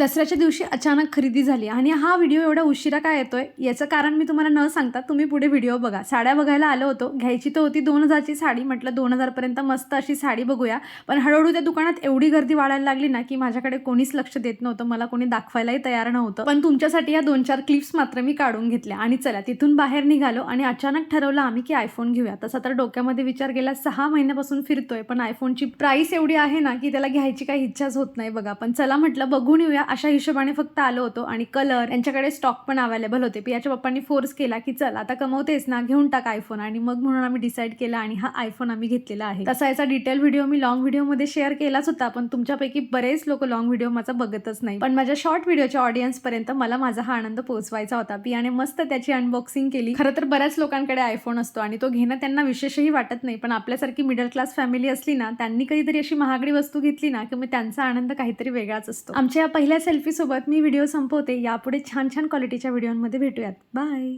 दसऱ्याच्या दिवशी अचानक खरेदी झाली आणि हा व्हिडिओ एवढा उशिरा काय येतोय याचं कारण मी तुम्हाला न सांगता तुम्ही पुढे व्हिडिओ बघा. साड्या बघायला आलो होतो. घ्यायची तर होती दोन हजारची साडी. म्हटलं दोन हजारपर्यंत मस्त अशी साडी बघूया. पण हळूहळू त्या दुकानात एवढी गर्दी वाढायला लागली ना की माझ्याकडे कोणीच लक्ष देत नव्हतं. मला कोणी दाखवायलाही तयार नव्हतं. पण तुमच्यासाठी या दोन चार क्लिप्स मात्र मी काढून घेतल्या. आणि चला तिथून बाहेर निघालो आणि अचानक ठरवलं आम्ही की आयफोन घेऊया. तसा तर डोक्यामध्ये विचार गेला सहा महिन्यापासून फिरतोय. पण आयफोनची प्राईस एवढी आहे ना की त्याला घ्यायची काही इच्छाच होत नाही बघा. पण चला म्हटलं बघून येऊया. अशा हिशोबाने फक्त आलो होतो आणि कलर यांच्याकडे स्टॉक पण अवेलेबल होते. पियाच्या पप्पांनी फोर्स केला की चल आता कमवतेस ना घेऊन टाक आयफोन आणि मग म्हणून आम्ही डिसाईड केला आणि हा आयफोन आम्ही घेतलेला आहे. तसा याचा डिटेल व्हिडिओ मी लॉंग व्हिडिओमध्ये शेअर केलाच होता पण तुमच्यापैकी बरेच लोक लॉंग व्हिडिओ माझा बघतच नाही पण माझ्या शॉर्ट व्हिडिओच्या ऑडियन्स पर्यंत मला माझा हा आनंद पोहोचवायचा होता. पियाने मस्त त्याची अनबॉक्सिंग केली. खरं तर बऱ्याच लोकांकडे आयफोन असतो आणि तो घेणं त्यांना विशेषही वाटत नाही पण आपल्यासारखी मिडल क्लास फॅमिली असली ना त्यांनी कधीतरी अशी महागडी वस्तू घेतली ना की मग त्यांचा आनंद काहीतरी वेगळाच असतो. आमच्या या पहिल्या सेल्फी सोबत मी व्हिडिओ संपवते. यापुढे छान छान क्वालिटीच्या व्हिडिओमध्ये भेटूयात. बाय